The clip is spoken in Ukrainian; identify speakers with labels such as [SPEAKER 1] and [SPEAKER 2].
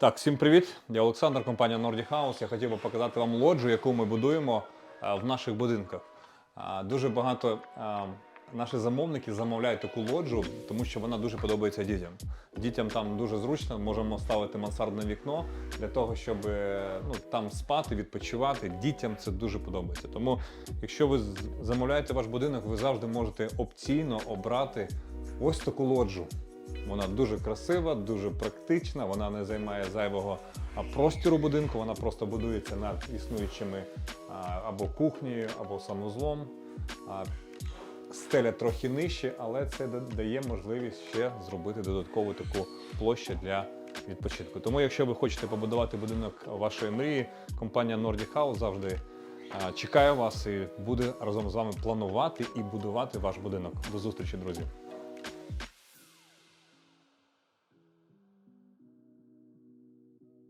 [SPEAKER 1] Так, всім привіт! Я Олександр, компанія Nordic House. Я хотів би показати вам лоджу, яку ми будуємо в наших будинках. Дуже багато а, наші замовники замовляють таку лоджу, тому що вона дуже подобається дітям. Дітям там дуже зручно, можемо ставити мансардне вікно для того, щоб е, ну, там спати, відпочивати. Дітям це дуже подобається. Тому, якщо ви замовляєте ваш будинок, ви завжди можете опційно обрати ось таку лоджу. Вона дуже красива, дуже практична, вона не займає зайвого а, простору будинку, вона просто будується над існуючими або кухнею, або санузлом. Стеля трохи нижче, але це дає можливість ще зробити додаткову таку площу для відпочинку. Тому, якщо ви хочете побудувати будинок вашої мрії, компанія Nordic House завжди чекає вас і буде разом з вами планувати і будувати ваш будинок. До зустрічі, друзі!